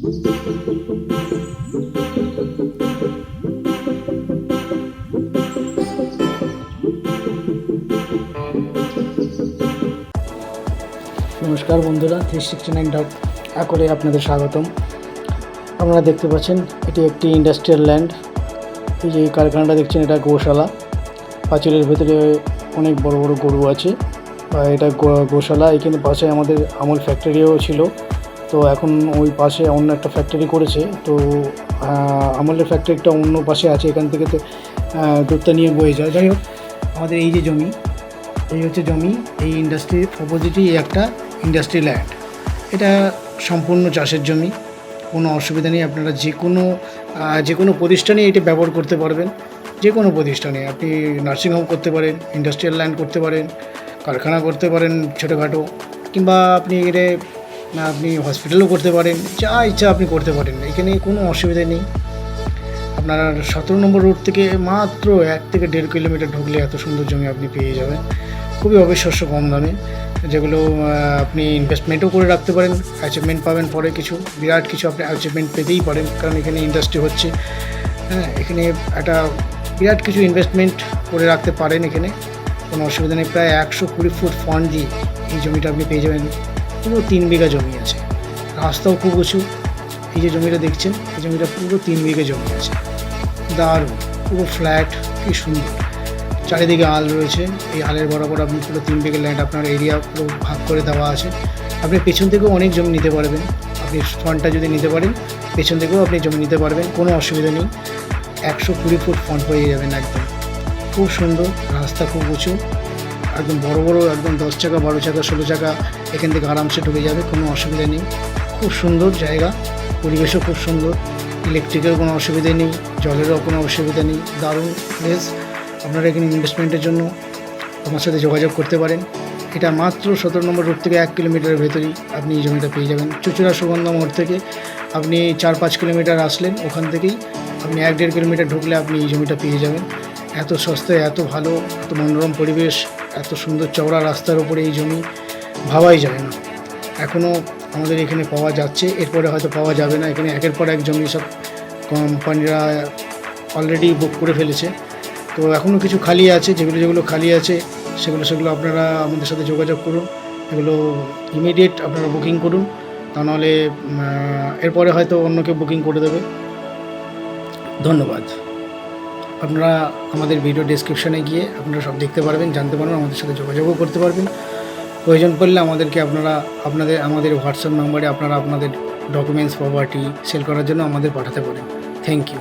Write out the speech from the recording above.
নমস্কার বন্ধুরা three sixty nine dot করে আপনাদের স্বাগতম। আপনারা দেখতে পাচ্ছেন, এটি একটি ইন্ডাস্ট্রিয়াল ল্যান্ড এই যে কারখানাটা দেখছেন, এটা গোশালা। পাঁচিলের ভেতরে অনেক বড় বড় গরু আছে। এটা গোশালা, এখানে পাশে আমাদের আমল ফ্যাক্টরিও ছিল। তো এখন ওই পাশে অন্য একটা ফ্যাক্টরি করেছে। তো আমলের ফ্যাক্টরিটা অন্য পাশে আছে, এখান থেকে তো দুধটা নিয়ে বয়ে যায়। যাই হোক, আমাদের এই যে জমি, এই হচ্ছে জমি, এই ইন্ডাস্ট্রির অপোজিটই একটা ইন্ডাস্ট্রি ল্যান্ড এটা সম্পূর্ণ চাষের জমি, কোনো অসুবিধা নেই। আপনারা যে কোনো যে কোনো প্রতিষ্ঠানে এটি ব্যবহার করতে পারবেন। যে কোনো প্রতিষ্ঠানে আপনি নার্সিংহোম করতে পারেন ইন্ডাস্ট্রিয়াল ল্যান্ড করতে পারেন, কারখানা করতে পারেন ছোটোখাটো, কিংবা আপনি এখানে আপনি হসপিটালও করতে পারেন, যা ইচ্ছা আপনি করতে পারেন, এখানে কোনো অসুবিধা নেই। আপনার সতেরো নম্বর রোড থেকে মাত্র এক থেকে দেড় কিলোমিটার ঢুকলে এত সুন্দর জমি আপনি পেয়ে যাবেন। খুবই অবিশ্বাস্য কম দামে, যেগুলো আপনি ইনভেস্টমেন্টও করে রাখতে পারেন অ্যাচিভমেন্ট পাবেন পরে কিছু, বিরাট কিছু আপনি অ্যাচিভমেন্ট পেতেই পারেন, কারণ এখানে ইন্ডাস্ট্রি হচ্ছে। হ্যাঁ এখানে একটা বিরাট কিছু ইনভেস্টমেন্ট করে রাখতে পারেন এখানে, কোনো অসুবিধা নেই। প্রায় একশো কুড়ি ফুট ফান্ড দিয়ে এই জমিটা আপনি পেয়ে যাবেন। পুরো তিন বিঘা জমি আছে। রাস্তাও খুব উঁচু। এই যে জমিটা দেখছেন, এই জমিটা পুরো তিন বিঘে জমি আছে। দারুণ, পুরো ফ্ল্যাট কি সুন্দর। চারিদিকে আল রয়েছে, এই আলের বরাবর আপনি পুরো তিন বিঘে ল্যান্ড আপনার এরিয়া পুরো ভাগ করে দেওয়া আছে। আপনি পেছন থেকেও অনেক জমি নিতে পারবেন। আপনি ফন্টটা যদি নিতে পারেন, পেছন থেকেও আপনি জমি নিতে পারবেন, কোনো অসুবিধা নেই। একশো কুড়ি ফুট ফন্ট পেয়ে যাবেন একদম। খুব সুন্দর, রাস্তা খুব উঁচু। একদম বড় বড়, একদম দশ চাকা, বারো চাকা, ষোলো চাকা, এখান থেকে আরামসে ঢুকে যাবে, কোনো অসুবিধা নেই। খুব সুন্দর জায়গা, পরিবেশও খুব সুন্দর ইলেকট্রিকের কোনো অসুবিধা নেই, জলেরও কোনো অসুবিধা নেই, দারুণ প্লেস আপনারা এখানে ইনভেস্টমেন্টের জন্য আমার সাথে যোগাযোগ করতে পারেন। এটা মাত্র সতেরো নম্বর রোড থেকে এক কিলোমিটারের ভেতরেই আপনি এই জমিটা পেয়ে যাবেন। চুচুড়া সুগন্ধা মোড় থেকে আপনি চার পাঁচ কিলোমিটার আসলেন, ওখান থেকেই আপনি এক দেড় কিলোমিটার ঢুকলে আপনি এই জমিটা পেয়ে যাবেন। এত সস্তায়, এত ভালো, এত মনোরম পরিবেশ এত সুন্দর চওড়া রাস্তার উপরে এই জমি ভাবাই যায় না। এখনও আমাদের এখানে পাওয়া যাচ্ছে, এরপরে হয়তো পাওয়া যাবে না। এখানে একের পর এক জমি সব কোম্পানিরা অলরেডি বুক করে ফেলেছে। তো এখনও কিছু খালি আছে, যেগুলো যেগুলো খালি আছে, সেগুলো সেগুলো আপনারা আমাদের সাথে যোগাযোগ করুন। এগুলো ইমিডিয়েট আপনারা বুকিং করুন। তা নাহলে এরপরে হয়তো অন্য কেউ বুকিং করে দেবে। ধন্যবাদ। আপনারা আমাদের ভিডিও ডিসক্রিপশানে গিয়ে আপনারা সব দেখতে পারবেন, জানতে পারবেন, আমাদের সাথে যোগাযোগও করতে পারবেন। প্রয়োজন পড়লে আমাদেরকে আপনারা, আপনাদের, আমাদের হোয়াটসঅ্যাপ নম্বরে আপনারা আপনাদের ডকুমেন্টস প্রপার্টি সেল করার জন্য আমাদের পাঠাতে পারেন। Thank you